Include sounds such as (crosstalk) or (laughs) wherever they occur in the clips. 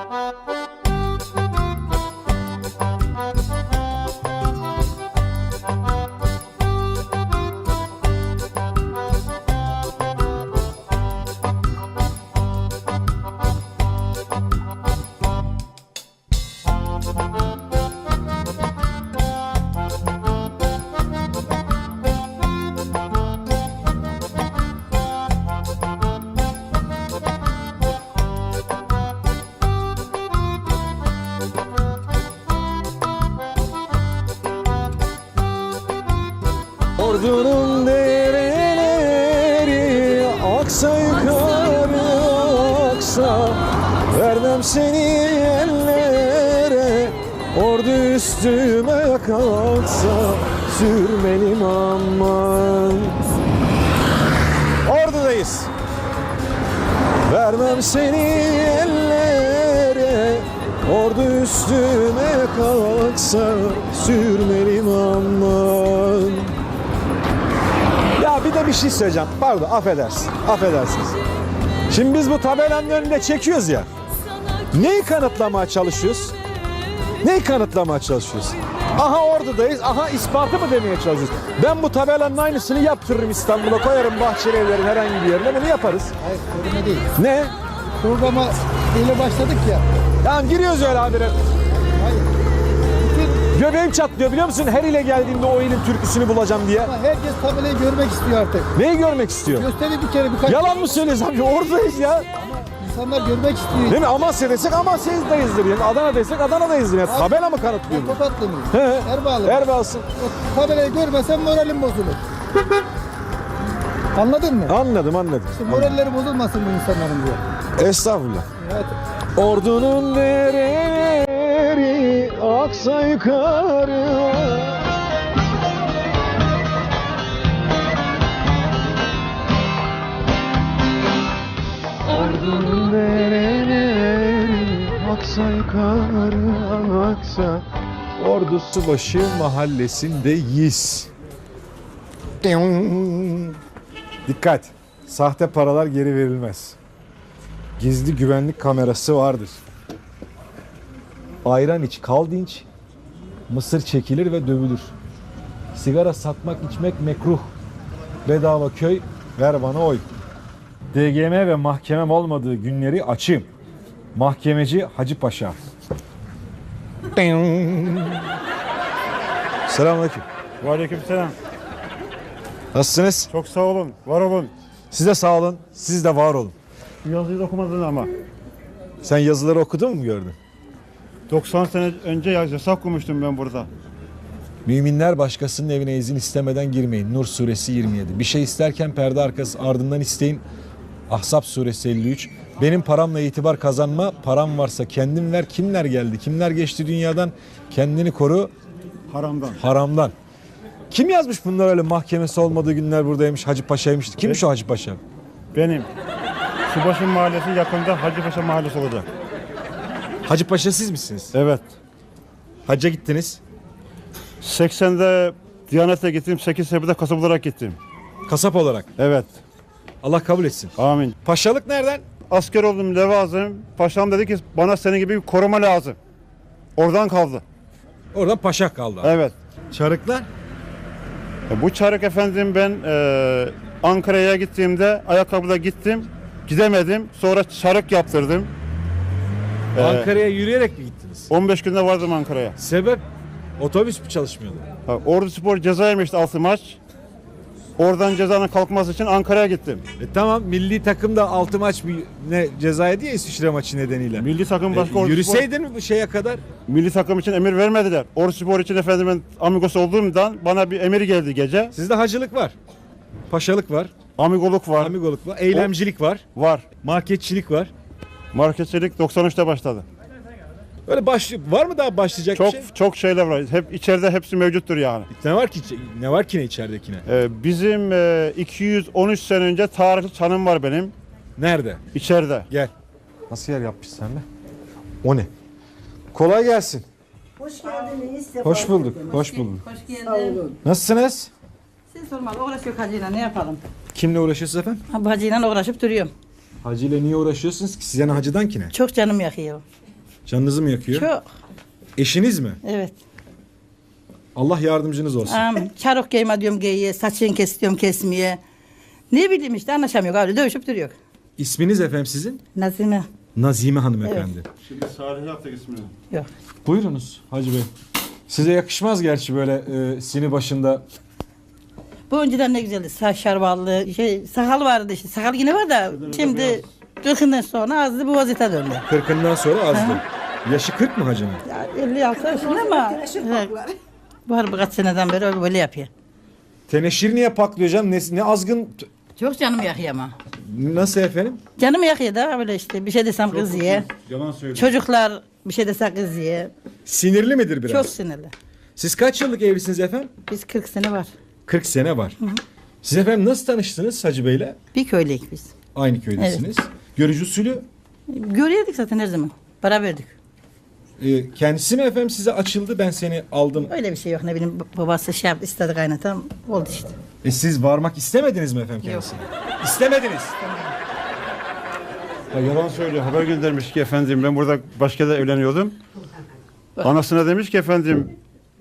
Ordunun aksa yukarı aksa. Vermem seni ellere. Ordu üstüme kalksa Sürmelim aman. Ordudayız. Vermem seni ellere. Ordu üstüme kalksa Sürmelim aman bir şey söyleyeceğim. Pardon affedersin. Affedersiniz. Şimdi biz bu tabelanın önünde çekiyoruz ya. Neyi kanıtlamaya çalışıyoruz? Neyi kanıtlamaya çalışıyoruz? Aha ordudayız, aha ispatı mı demeye çalışıyoruz? Ben bu tabelanın aynısını yaptırırım İstanbul'a koyarım Bahçeli Evler'in herhangi bir yerine bunu yaparız. Hayır sorun değil. Ne? Programa ile başladık ya. Yani giriyoruz öyle habire. Hayır. Göbeğim çatlıyor biliyor musun? Her ile geldiğimde o ilin türküsünü bulacağım diye. ama herkes tabelayı görmek istiyor artık. Neyi görmek istiyor? Gösteri bir kere birkaç Yalan mı söylüyorsun abi? Oradayız ya. insanlar görmek istiyor. Değil mi? Amasya desek Amasya'dayızdır yani. Adana desek Adana'dayızdır yani. Tabela mı kanıtlıyor? bu? Tokatlı mıyım? He. Erbağlı. Erbağlısın. O tabelayı görmesem moralim bozulur. Anladın mı? Anladım anladım. İşte moralleri bozulmasın bu insanların diye. Estağfurullah. Evet. Ordunun dereleri aksa yukarı. Ordunun dereleri aksa yukarı aksa. Ordu Subaşı mahallesindeyiz. Dikkat! Sahte paralar geri verilmez. Gizli güvenlik kamerası vardır. Ayran iç, kal dinç. Mısır çekilir ve dövülür. Sigara satmak, içmek mekruh. Bedava köy, ver bana oy. DGM ve mahkemem olmadığı günleri açayım. Mahkemeci Hacı Paşa. (laughs) Selamünaleyküm. Aleykümselam. Nasılsınız? Çok sağ olun, var olun. Siz de sağ olun, siz de var olun. Yazıyı okumadın ama. Sen yazıları okudun mu gördün? 90 sene önce yaz- yasak okumuştum ben burada. Müminler başkasının evine izin istemeden girmeyin. Nur suresi 27. Bir şey isterken perde arkası ardından isteyin. Ahzab suresi 53. Benim paramla itibar kazanma. Param varsa kendin ver. Kimler geldi? Kimler geçti dünyadan? Kendini koru Haramdan. haramdan. Kim yazmış bunlar öyle mahkemesi olmadığı günler buradaymış Hacı Paşa'ymış. Kimmiş o Hacı Paşa? Benim. Subaşı Mahallesi yakında Hacıpaşa Mahallesi olacak. Hacı Paşa siz misiniz? Evet. Hacca gittiniz. 80'de Diyanet'e gittim, 8 sebeple kasap olarak gittim. Kasap olarak. Evet. Allah kabul etsin. Amin. Paşalık nereden? Asker oldum, levazım. Paşam dedi ki bana senin gibi bir koruma lazım. Oradan kaldı. Oradan paşa kaldı. Evet. Çarıklar? E, Bu çarık efendim ben e, Ankara'ya gittiğimde ayakkabıda gittim. Gidemedim. Sonra çarık yaptırdım. E, Ankara'ya yürüyerek mi gittiniz? 15 günde vardım Ankara'ya. Sebep? Otobüs mü çalışmıyordu? Ha, Ordu Spor ceza yemişti 6 maç. Oradan cezanın kalkması için Ankara'ya gittim. E tamam milli takım da 6 maç bir ne ceza yedi ya İsviçre maçı nedeniyle. Milli takım E, başka Spor, yürüseydin mi bu şeye kadar? milli takım için emir vermediler. Ordu Spor için efendim ben amigos olduğumdan bana bir emir geldi gece. Sizde hacılık var. Paşalık var. Amigoluk var. Amigoluk var. Eylemcilik var. var. Marketçilik var. Marketçilik 93'te başladı. Öyle baş var mı daha başlayacak Çok bir şey? çok şeyler var. Hep içeride hepsi mevcuttur yani. Ne var ki ne var ki ne içeridekine? Ee, bizim e, 213 sene önce tarihli çanım var benim Nerede? içeride. Gel. Nasıl yer yapmış sen be? O ne? Kolay gelsin. Hoş geldiniz. sefa Hoş bulduk. getirdiniz. Hoş bulduk. Hoş geldin. Nasılsınız? Siz sormalı uğraşıyor hacıyla ne yapalım? Kimle uğraşıyorsunuz efendim? Ha, bu hacıyla uğraşıp duruyorum. Hacı ile niye uğraşıyorsunuz ki? Size ne hacıdan ki ne? Çok canım yakıyor. Canınızı mı yakıyor? Çok. Eşiniz mi? Evet. Allah yardımcınız olsun. Amin. Çarık giyme diyorum giyiye, saçını kes diyorum kesmeye. Ne bileyim işte anlaşamıyor öyle dövüşüp duruyor. İsminiz efendim sizin? Nazime. Nazime hanımefendi. Şimdi Salih yaptık ismini. Yok. Buyurunuz Hacı Bey. Size yakışmaz gerçi böyle e, sini başında. Bu önceden ne güzeldi. Saç şarballı, şey, sakal vardı işte. Sakal yine var da şimdi kırkından sonra azdı bu vaziyete döndü. Kırkından sonra azdı. Yaşı 40 mı hacının? Ya 56 yaşında ama evet, var birkaç seneden beri böyle yapıyor. Teneşir niye paklıyor canım? Ne, ne azgın... Çok canım yakıyor ama. Nasıl efendim? Canım yakıyor da böyle işte bir şey desem kız ye. Yalan söylüyor. Çocuklar bir şey dese kız ye. Sinirli midir biraz? Çok sinirli. Siz kaç yıllık evlisiniz efendim? Biz 40 sene var. 40 sene var. Siz efendim nasıl tanıştınız Hacı Bey'le? Bir köylüyük biz. Aynı köydesiniz. Görücü usulü Görüyorduk zaten her zaman. Beraberdik. e, kendisi mi efendim size açıldı ben seni aldım. Öyle bir şey yok ne bileyim babası şey yaptı istedi kaynatam oldu işte. E siz varmak istemediniz mi efendim kendisine? İstemediniz. Ya yalan söylüyor. Haber göndermiş ki efendim ben burada başka da evleniyordum. Anasına demiş ki efendim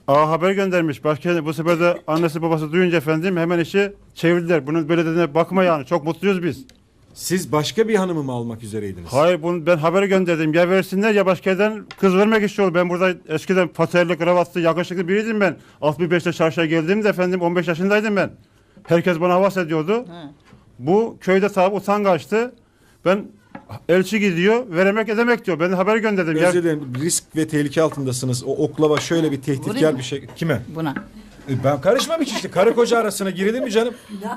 Aa haber göndermiş. Başka bu sefer de annesi babası duyunca efendim hemen işi çevirdiler. Bunun böyle dediğine bakma yani. Çok mutluyuz biz. Siz başka bir hanımı mı almak üzereydiniz? Hayır bunu ben haberi gönderdim. Ya versinler ya başka yerden kız vermek istiyor. Ben burada eskiden paterli, kravatlı, yakışıklı biriydim ben. 65'te çarşıya geldiğimde efendim 15 yaşındaydım ben. Herkes bana havas ediyordu. Bu köyde tabi utangaçtı. Ben elçi gidiyor, veremek edemek diyor. Ben haber gönderdim. Ya, Özür dilerim risk ve tehlike altındasınız. O oklava şöyle bir tehditkar bir şey. Kime? Buna. E, Ben karışmam hiç işte. Karı koca arasına girilir mi canım? (laughs)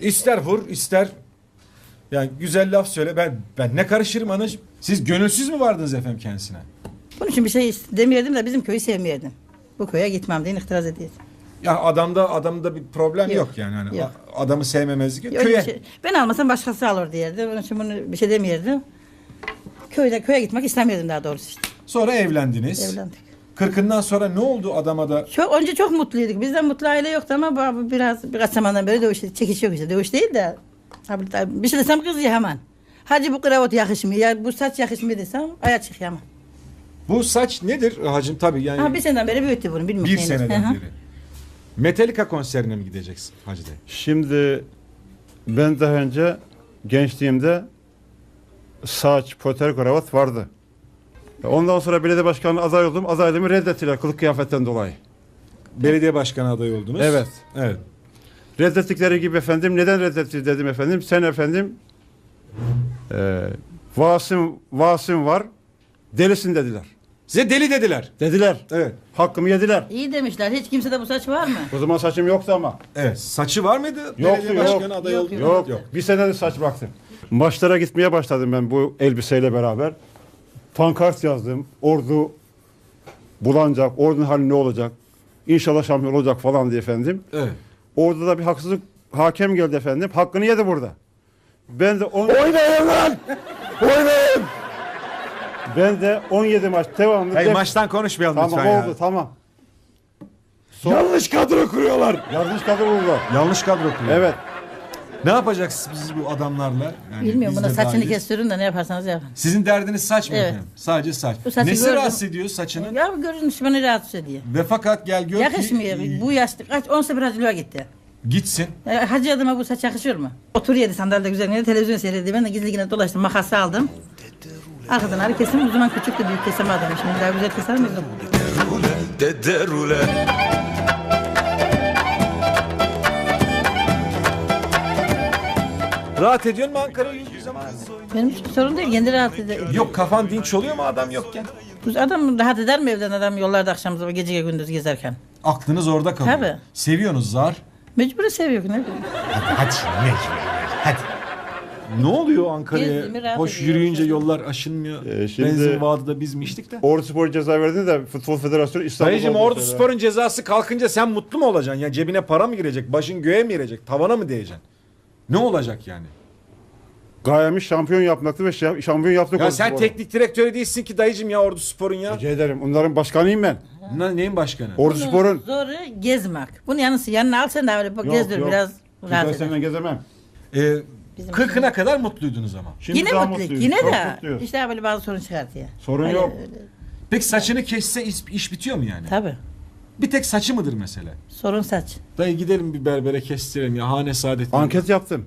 E, İster vur ister yani güzel laf söyle. Ben ben ne karışırım anacığım? Siz gönülsüz mü vardınız efendim kendisine? Bunun için bir şey demiyordum da bizim köyü sevmiyordum. Bu köye gitmem diye itiraz ediyordu. Ya adamda adamda bir problem yok, Yok, yani. Hani yok. Adamı sevmemezlik. Öyle Köye. şey- ben almasam başkası alır diyerdi. Onun için bunu bir şey demiyordum. Köyde köye gitmek istemiyordum daha doğrusu işte. Sonra evlendiniz. Evlendik. Kırkından sonra ne oldu adama da? Çok önce çok mutluyduk. Bizden mutlu aile yoktu ama bu biraz birkaç zamandan beri dövüş çekiş yok işte. Dövüş değil de abi, bir şey desem kız ya hemen. Hacı bu kravat yakışmıyor. Ya bu saç yakışmıyor desem aya çıkıyor hemen. Bu saç nedir hacım? Tabii yani Ha bir seneden beri büyüttü bunu bilmiyorum. bir neyini. seneden Hı hı. beri. Metallica konserine mi gideceksin Hacı Bey? Şimdi ben daha önce gençliğimde saç, poter, kravat vardı. Ondan sonra belediye başkanı aday oldum. Adaylığımı reddettiler kılık kıyafetten dolayı. Belediye başkanı adayı oldunuz. Evet. Evet. Reddettikleri gibi efendim neden reddetti dedim efendim. Sen efendim e, vasım, vasım var delisin dediler. Size deli dediler. Dediler. Evet. Hakkımı yediler. İyi demişler. Hiç kimsede bu saç var mı? O zaman saçım yoktu ama. Evet. Saçı var mıydı? Yoktu, Belediye yok. başkanı adayı Yok, oldu. Yok, Bir senede saç bıraktım. Maçlara gitmeye başladım ben bu elbiseyle beraber. Pankart yazdım. Ordu bulanacak. Ordunun hali ne olacak? İnşallah şampiyon olacak falan diye efendim. Evet. Orada da bir haksızlık hakem geldi efendim. Hakkını yedi burada. Ben de on... Oynayın lan! Oynayın! Ben de 17 maç devamlı... Hey, def- maçtan konuşmayalım Tamam lütfen ya. oldu tamam. Yanlış kadro kuruyorlar. Yanlış kadro vurdu. Yanlış kadro kuruyor. Evet. Ne yapacaksınız biz bu adamlarla? Yani Bilmiyorum biz buna de saçını dahiliz. kestirin de ne yaparsanız yapın. Sizin derdiniz saç mı Evet. efendim? Sadece saç. Bu saçı Nesi gördüm. rahatsız ediyor saçının? Ya görünüş beni rahatsız ediyor. Ve fakat gel gör Yakışmıyor. ki Bu yaşta kaç 10 sefer hacılığa gitti. gitsin. Ya, hacı adama bu saç yakışıyor mu? Otur yedi sandalyede güzel yedi televizyon seyredi. Ben de gizli yine dolaştım makası aldım. Arkadan kesim. O zaman küçüktü büyük kesemedim. Şimdi daha güzel keser miydim? Dederule Rahat ediyor mu zaman? Benim hiçbir sorun değil. Kendi rahat eder. Yok kafan dinç oluyor mu adam yokken? Adam rahat eder mi evden adam yollarda akşam sabah gece gündüz gezerken? Aklınız orada kalıyor. Tabii. Seviyorsunuz zar. Mecburi seviyor ne bileyim. Hadi ne? Hadi. Ne oluyor Ankara'ya? Gezdiğimi rahat Hoş ediyorum. yürüyünce yollar aşınmıyor. Ee, şimdi- Benzin vaadi da biz mi içtik de? Ordu Spor ceza verdi de Futbol Federasyonu İstanbul Dayıcım oldu Ordu mesela. Spor'un cezası kalkınca sen mutlu mu olacaksın? Ya cebine para mı girecek? Başın göğe mi girecek? Tavana mı değeceksin? Ne olacak yani? Gayemiz şampiyon yapmaktı ve şa- şampiyon yaptık. Ya Ordu sen Spor'u. teknik direktörü değilsin ki dayıcım ya Ordu Spor'un ya. Rica ederim. Onların başkanıyım ben. Ne, neyin başkanı? Ordu Bunun Spor'un. Zoru gezmek. Bunu yanısı yanına al sen de öyle bak gezdir biraz rahat Güzel eder. senden gezemem. Ee, Bizim 40'ına kadar mutluydunuz ama. Şimdi yine daha mutluyuz. mutluyuz, Yine çok de mutluyuz. işte böyle bazı sorun çıkartıyor. Sorun Öyle- yok. öyle. Peki saçını kesse iş, iş bitiyor mu yani? Tabii. Bir tek saçı mıdır mesela? Sorun saç. Dayı gidelim bir berbere kestirelim ya hane saadet. Anket yaptım.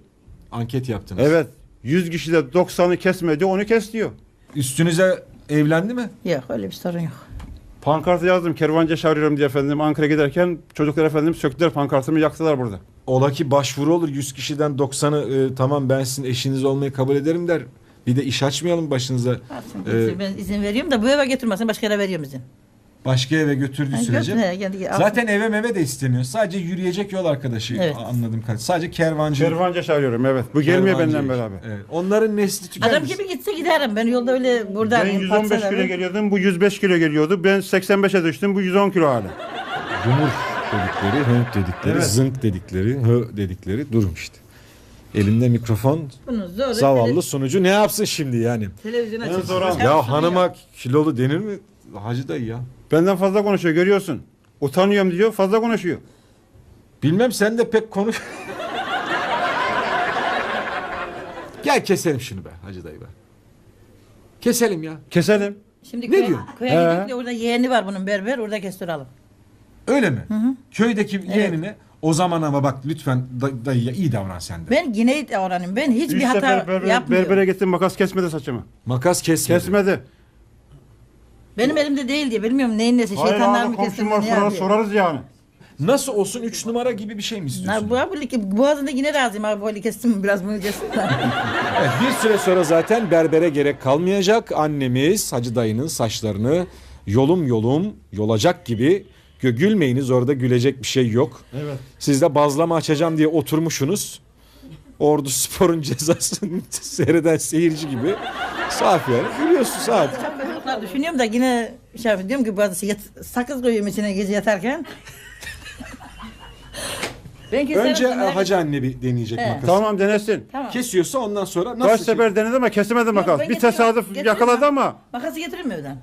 Anket yaptınız. Evet. 100 kişide 90'ı kesmedi, onu kes diyor. Üstünüze evlendi mi? Yok öyle bir sorun yok. Pankartı yazdım. Kervanca çağırıyorum diye efendim. Ankara'ya giderken çocuklar efendim söktüler pankartımı yaktılar burada. Ola ki başvuru olur 100 kişiden 90'ı e, tamam ben sizin eşiniz olmayı kabul ederim der. Bir de iş açmayalım başınıza. Ee, ben izin veriyorum da bu eve getirmesin başka yere veriyorum izin. Başka eve götürdüğü Yani sürece. alsın. Zaten eve meve de istemiyor. Sadece yürüyecek yol arkadaşı Evet. kadarıyla. Sadece kervancı. Kervanca çağırıyorum evet. Bu gelmiyor kervancı benden beraber. Evet. Onların nesli tükenmiş. Adam gibi gitse giderim. Ben yolda öyle buradan Ben 115 kilo geliyordum, bu 105 kilo geliyordu. Ben 85'e düştüm, bu 110 kilo hala. Yumur dedikleri, hönt dedikleri, Evet. zınk dedikleri, hö dedikleri durum işte. Elinde mikrofon, Bunu zor zavallı sunucu ne yapsın şimdi yani? Televizyona an. Ya hanıma kilolu denir mi? Hacı dayı ya. Benden fazla konuşuyor, görüyorsun. Utanıyorum diyor, fazla konuşuyor. Bilmem sen de pek konuş. Gel keselim şunu be Hacı dayı be. Keselim ya. Keselim. Şimdi Ne köye, diyor? köye He. gidip de orada yeğeni var bunun berber orada kestiralım. Öyle mi? Köydeki yeğenine o zaman ama bak lütfen da- dayıya iyi davran sen de. Ben yine davranayım. Ben hiçbir Üç hata sefer berbere, yapmıyorum. berbere gittim, makas kesmedi saçımı. Makas kesmedi. Kesmedi. Benim elimde değil diye bilmiyorum neyin nesi Hayır şeytanlar abi mı komşum kestirdi var, ne sonra yapıyor. sorarız yani. Nasıl olsun 3 numara gibi bir şey mi istiyorsun? Na, bu abi ki boğazında yine razıyım abi böyle kestim biraz bunu kestim. (laughs) Evet, bir süre sonra zaten berbere gerek kalmayacak. Annemiz Hacı dayının saçlarını yolum yolum yolacak gibi Gö- gülmeyiniz orada gülecek bir şey yok. Evet. Siz de bazlama açacağım diye oturmuşsunuz. Ordu Spor'un cezasını (laughs) seyreden seyirci gibi. Safi yani gülüyorsun saat. Çocuklar düşünüyorum da yine şey yapıyorum diyorum ki bazısı yat, sakız koyuyorum içine gece yatarken. (laughs) ben keserim Önce sonra- e, Hacı anne bir deneyecek He. makası. Tamam denesin. Tamam. Kesiyorsa ondan sonra nasıl? Kaç sefer denedi ama kesemedi makas. ben Bir getiriyorum. tesadüf Getiriyorum yakaladı ama. Makası getirir mi evden?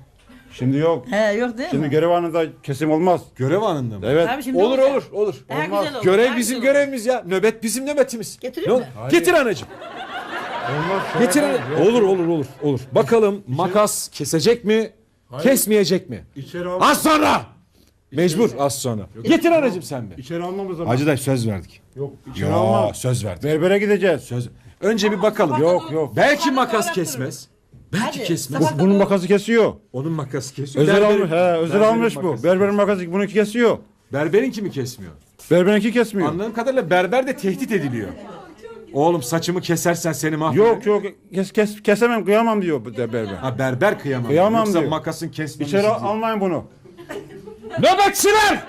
Şimdi yok. He yok değil Şimdi mi? görev anında kesim olmaz. Görev anında mı? Evet. Abi şimdi Olur olacak. olur olur. Daha Olmaz. güzel olur. Görev daha bizim güzel olur. görevimiz ya. Nöbet bizim nöbetimiz. Getireyim Ne mi? Getir anacığım. Olmaz. Getir ana- Olur olur olur olur. Bakalım makas kesecek mi? Kesmeyecek mi? İçeri, al Az sonra. Mecbur az sonra. Getir anacığım sen de. içeri almamız zaman. Hacı dayı söz verdik. Yok içeri Ya almam. söz verdik. Berbere gideceğiz. Söz. Önce bir bakalım. Yok yok. Belki makas kesmez. Belki Hadi, kesmez. sabah- Bunun makası kesiyor. Onun makası kesiyor. Özel Berberin- almış. He, özel berberin almış bu. makası. Berberin makası bununki kesiyor. Berberin kimi kesmiyor? Berberinki kesmiyor. Anladığım kadarıyla berber de tehdit ediliyor. Oğlum saçımı kesersen seni mahvederim. Yok yok kes, kes, kesemem kıyamam diyor bu de berber. Ha berber kıyamam. Kıyamam Yoksa diyor. makasın kesmemesi İçeri diyor. almayın bunu. Nöbetçiler!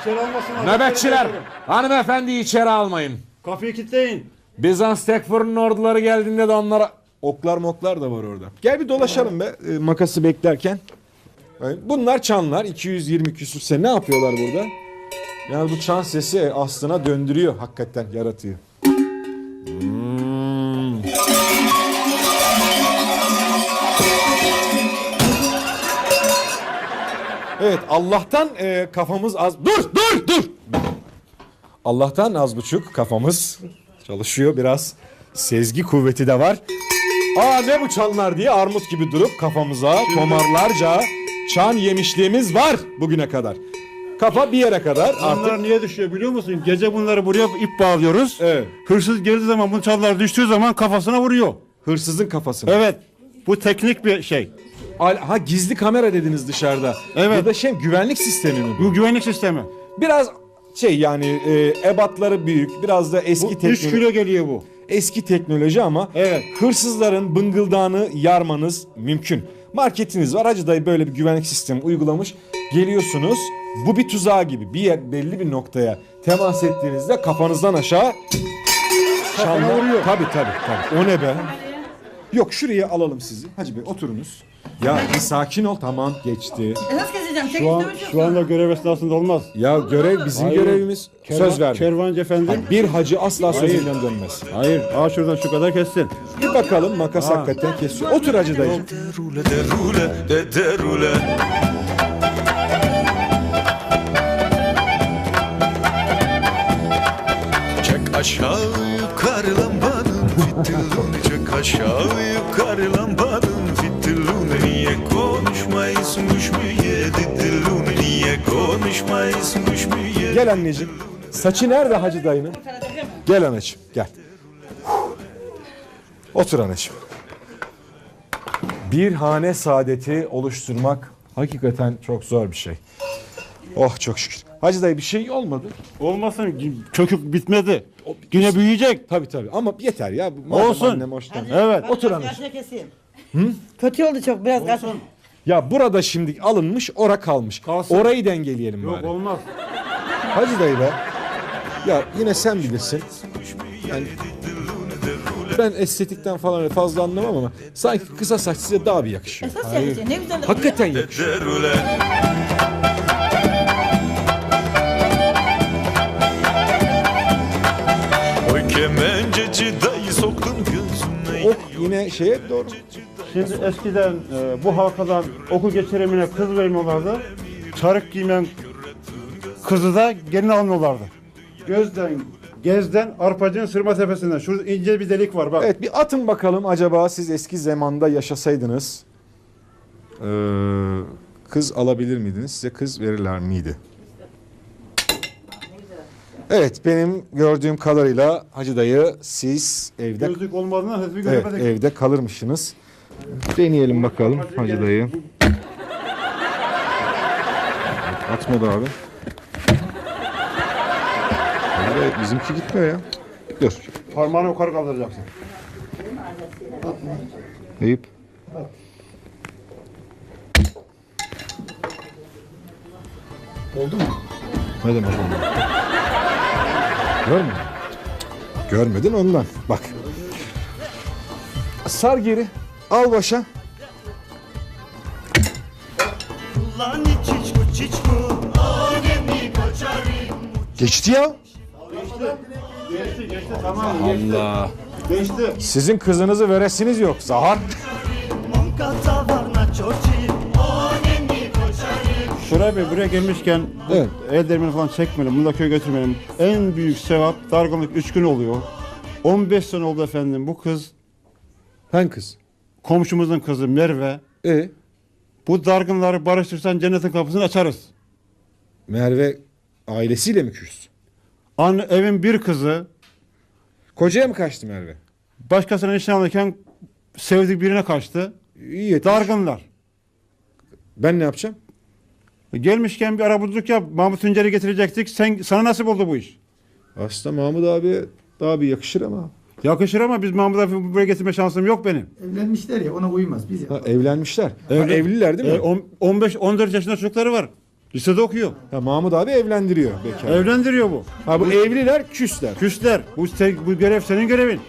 İçeri almasın. Nöbetçiler! Hanımefendiyi içeri almayın. Kapıyı kilitleyin. Bizans Tekfur'un orduları geldiğinde de onlara... Oklar moklar da var orada. Gel bir dolaşalım be e, makası beklerken. Bunlar çanlar 220 küsür sene ne yapıyorlar burada? Yani bu çan sesi aslına döndürüyor hakikaten yaratıyor. Hmm. Evet Allah'tan e, kafamız az... Dur dur dur! Allah'tan az buçuk kafamız çalışıyor biraz. Sezgi kuvveti de var. Aa ne bu çanlar diye armut gibi durup kafamıza tomarlarca çan yemişliğimiz var bugüne kadar. Kafa bir yere kadar Bunlar artık niye düşüyor biliyor musun? Gece bunları buraya ip bağlıyoruz. Evet. Hırsız geldiği zaman bu çallar düştüğü zaman kafasına vuruyor. hırsızın kafasına. Evet. Bu teknik bir şey. Al- Ha gizli kamera dediniz dışarıda. Evet. Bu da şey güvenlik sistemi mi bu? Bu güvenlik sistemi. Biraz şey yani e, ebatları büyük biraz da eski Bu 3 teknoloji. kilo geliyor bu. eski teknoloji ama Evet. hırsızların bıngıldağını yarmanız mümkün. Marketiniz var Hacı dayı böyle bir güvenlik sistemi uygulamış. Geliyorsunuz bu bir tuzağı gibi bir yer belli bir noktaya temas ettiğinizde kafanızdan aşağı çanlar vuruyor. Tabii tabii tabii. O ne be? Yok şuraya alalım sizi. Hacı Bey oturunuz. Ya bir sakin ol tamam geçti. E nasıl keseceğim? Çekil Şu an dövüşüyorsun. şu anda görev esnasında olmaz. Ya görev bizim Hayır. görevimiz. Kervan- Söz verdim. Kervancı efendi. Bir hacı asla sözünden dönmez. Hayır. Aa şuradan şu kadar kessin. Bir bakalım makas hakikaten kesiyor. Otur hacı dayıcım. Derule derule de derule Çek aşağı yukarı lambanın aşağı yukarı lambanın Fitiluni niye konuşmayısmış mı ye Didiluni niye konuşmayısmış mı ye Gel anneciğim. Saçı nerede hacı dayının? Gel anacığım gel. Otur anacığım. Bir hane saadeti oluşturmak hakikaten çok zor bir şey. Oh çok şükür. Hacı dayı bir şey olmadı. Olmasın kökük bitmedi. Yine büyüyecek. Tabii tabii ama yeter ya. Madem Olsun. annem hoşlan- Evet. Otur anacığım. karşıya keseyim. Kötü oldu çok biraz karşı. Ya burada şimdi alınmış ora kalmış. Kalsın. Orayı dengeleyelim Yok bari. olmaz. Hacı dayı be. Ya yine sen bilirsin. Yani ben estetikten falan fazla anlamam ama sanki kısa saç size daha bir yakışıyor. Esas yakışıyor. Ne güzel. Hakikaten yakışıyor. Ok yine şeye doğru. Şimdi eskiden e, bu halkadan okul geçirimine kız vermiyorlardı. Çarık giymeyen kızı da gelin almıyorlardı. Gözden, gezden, arpacığın sırma tepesinden. Şurada ince bir delik var bak. Evet bir atın bakalım acaba siz eski zamanda yaşasaydınız ee, kız alabilir miydiniz? Size kız verirler miydi? Evet benim gördüğüm kadarıyla Hacı dayı siz evde Gözlük olmadığından hızlı evet, göremedik. evde kalırmışsınız. Deneyelim bakalım Hacı dayı. Atmadı abi. Dayı, bizimki gitmiyor ya. Dur. Parmağını yukarı kaldıracaksın. Eyüp. Oldu mu? Ne demek oldu? Görmedin. Görmedin ondan. Bak. Sar geri. Al başa. Geçti ya. Geçti, geçti tamam. Allah. Geçti. Sizin kızınızı veresiniz yok. Zahar. Şuraya Bey buraya gelmişken bu Evet. el dermeni falan çekmeyelim. Bunu da köye götürmeyelim. En büyük sevap dargınlık 3 gün oluyor. 15 sene oldu efendim. Bu kız Fen kız. komşumuzun kızı Merve. E Bu dargınları barıştırsan cennetin kapısını açarız. Merve ailesiyle mi küs? Anne evin bir kızı Kocaya mı kaçtı Merve? başkasına nişan alırken sevdiği birine kaçtı. İyi yeter. Dargınlar. Ben ne yapacağım? Gelmişken bir arabuluculuk yap. Mahmut Tuncer'i getirecektik. Sen, sana nasip oldu bu iş. Aslında Mahmut abi daha bir yakışır ama. Yakışır ama biz Mahmut abi buraya getirme şansım yok benim. Evlenmişler ya ona uymaz biz ya. Ha, evlenmişler. Ha, Evli- evliler değil mi? E, on- 15-14 yaşında çocukları var. Lisede okuyor. Ha, Mahmut abi evlendiriyor bekar. Evlendiriyor bu. Ha bu evliler küsler. Küsler. Bu, se- bu görev senin görevin.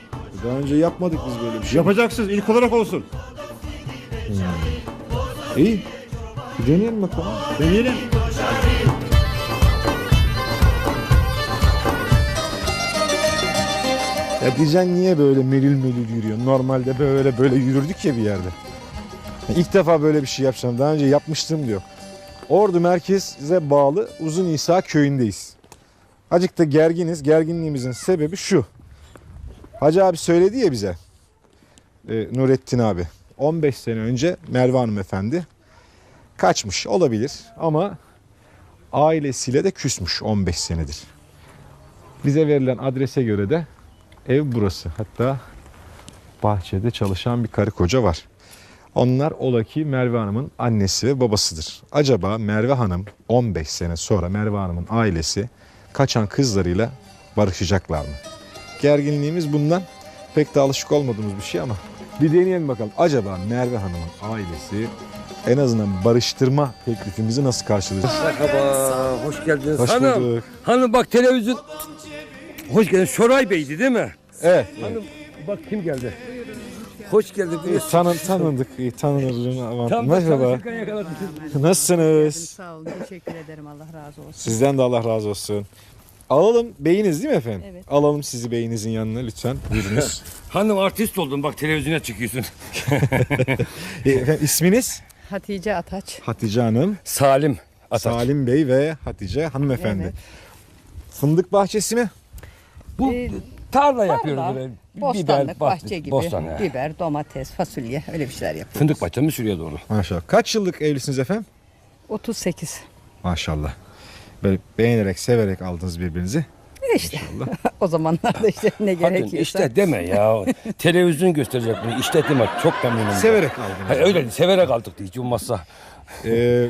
Daha önce yapmadık biz böyle bir şey. Yapacaksınız. ilk olarak olsun. İyi. Deneyelim bakalım. Deneyelim. Ya diyeceksin niye böyle melil melil yürüyor? Normalde böyle böyle yürürdük ya bir yerde. İlk defa böyle bir şey yapacağım. Daha önce yapmıştım diyor. Ordu merkeze bağlı Uzun İsa köyündeyiz. Acık da gerginiz. Gerginliğimizin sebebi şu. Hacı abi söyledi ya bize. e, Nurettin abi. 15 sene önce Merve Hanım efendi kaçmış olabilir ama ailesiyle de küsmüş 15 senedir. Bize verilen adrese göre de ev burası. Hatta bahçede çalışan bir karı koca var. Onlar ola ki Merve Hanım'ın annesi ve babasıdır. Acaba Merve Hanım 15 sene sonra Merve Hanım'ın ailesi kaçan kızlarıyla barışacaklar mı? Gerginliğimiz bundan pek de alışık olmadığımız bir şey ama bir deneyelim bakalım. Acaba Merve Hanım'ın ailesi en azından barıştırma teklifimizi nasıl karşılayacak? Merhaba, hoş geldiniz. Hoş hanım, bulduk. hanım bak televizyon... Hoş geldin. Şoray Bey'di değil mi? Evet. Hanım bak kim geldi? Hoş geldin. İyi, tanın, tanıdık, iyi, tanınırın avant. Tam da Merhaba. Nasılsınız? Sağ olun, teşekkür ederim. Allah razı olsun. Sizden de Allah razı olsun. Alalım beyiniz değil mi efendim? Evet. Alalım sizi beyinizin yanına lütfen. Buyurunuz. (laughs) Hanım artist oldun bak televizyona çıkıyorsun. (laughs) E, efendim, isminiz? Hatice Ataç. Hatice Hanım, Salim Ataç. Salim Bey ve Hatice hanımefendi. Evet. Fındık bahçesi mi? Bu Ee, tarla yapıyoruz böyle. Bostanlık, Biber, bahçe gibi. bostan, he. Biber, domates, fasulye öyle bir şeyler yapıyoruz. Fındık bahçemi sürüyor doğru. Maşallah. Kaç yıllık evlisiniz efendim? 38. Maşallah. Böyle beğenerek, severek aldınız birbirinizi. İşte (laughs) o zamanlarda işte ne Kadın gerekiyorsa. işte deme ya. (laughs) Televizyon gösterecek bunu. İşte deme. Çok memnunum. Severek aldınız. Ha, öyle severek aldık hiç olmazsa. Ee,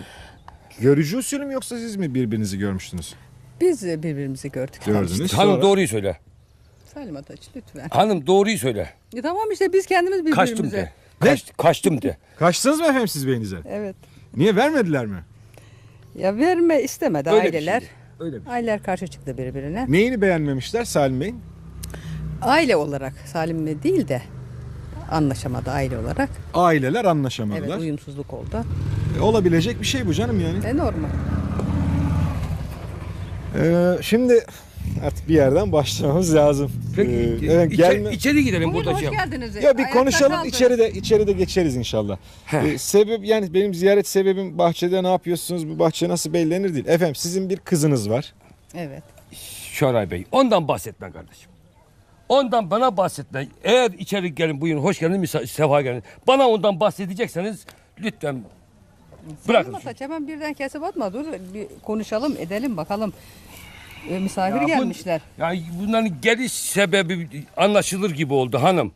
görücü usulü mü yoksa siz mi birbirinizi görmüştünüz? Biz birbirimizi gördük. Gördünüz. Hanım Sonra- doğruyu söyle. Salim Ataç lütfen. Hanım doğruyu söyle. E tamam işte biz kendimiz birbirimize. Kaçtım de. Kaç, kaçtım de. Kaçtınız mı efendim siz beyinize? Evet. Niye vermediler mi? Ya verme istemedi Öyle bir aileler. şeydi. Öyle bir şey. Aileler karşı çıktı birbirine. Neyini beğenmemişler Salim Bey'in? Aile olarak Salim'le değil de anlaşamadı aile olarak. Aileler Evet anlaşamadılar. uyumsuzluk oldu. E, Olabilecek bir şey bu canım yani. E normal. Ee, şimdi artık bir yerden başlamamız lazım. Peki, Ee, evet, içe- gelme... içeri gidelim Buyurun burada hoş geldiniz. Ya bir Ayakta konuşalım kaldı. içeride içeride geçeriz inşallah. Ee, sebep yani benim ziyaret sebebim bahçede ne yapıyorsunuz bu bahçe nasıl belirlenir değil. Efendim sizin bir kızınız var. Evet. Şoray Bey ondan bahsetme kardeşim. Ondan bana bahsetme. Eğer içeri gelin buyurun hoş geldin misa- sefa gelin. Bana ondan bahsedecekseniz lütfen bırakın. Ataç hemen birden kesip atma dur bir konuşalım edelim bakalım. E, misafir Ya bu- gelmişler. Yani bunların geliş sebebi anlaşılır gibi oldu hanım.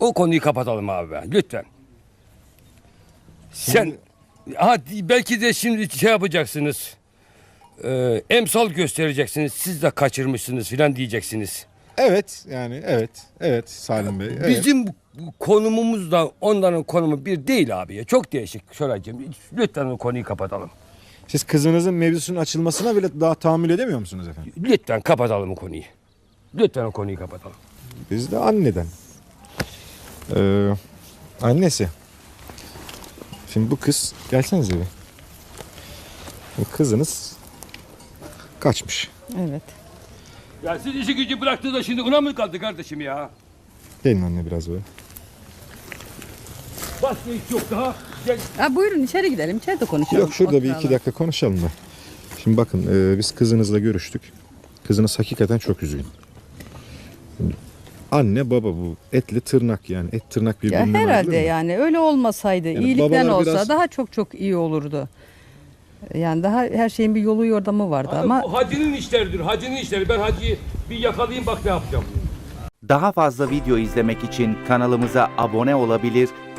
O konuyu kapatalım abi be, lütfen. Sen ha, belki de şimdi şey yapacaksınız. E, emsal göstereceksiniz. Siz de kaçırmışsınız filan diyeceksiniz. Evet yani evet evet Salim Bey. Evet. Bizim konumumuzla onların konumu bir değil abi ya. Çok değişik Şoraycığım. Lütfen o konuyu kapatalım. Siz kızınızın mevzusunun açılmasına bile daha tahammül edemiyor musunuz efendim? Lütfen kapatalım o konuyu. Lütfen o konuyu kapatalım. Biz de anneden. Ee, annesi. Şimdi bu kız gelsenize bir. Kızınız kaçmış. Evet. Ya siz işi gücü bıraktı da şimdi ona mı kaldı kardeşim ya? Gelin anne biraz böyle. Başka iş yok daha. Gel. Ha, buyurun içeri gidelim içeride konuşalım. Yok şurada bir iki dakika konuşalım da. Şimdi bakın e, biz kızınızla görüştük. Kızınız hakikaten çok üzgün. Anne baba bu etli tırnak yani et tırnak Ya herhalde yani öyle olmasaydı Yani iyilikten babalar olsa biraz- daha çok çok iyi olurdu. Yani daha her şeyin bir yolu yordamı vardı ama Bu hacının işleridir. Hacının işleri. Ben hacıyı bir yakalayayım bak ne yapacağım. Daha fazla video izlemek için kanalımıza abone olabilir,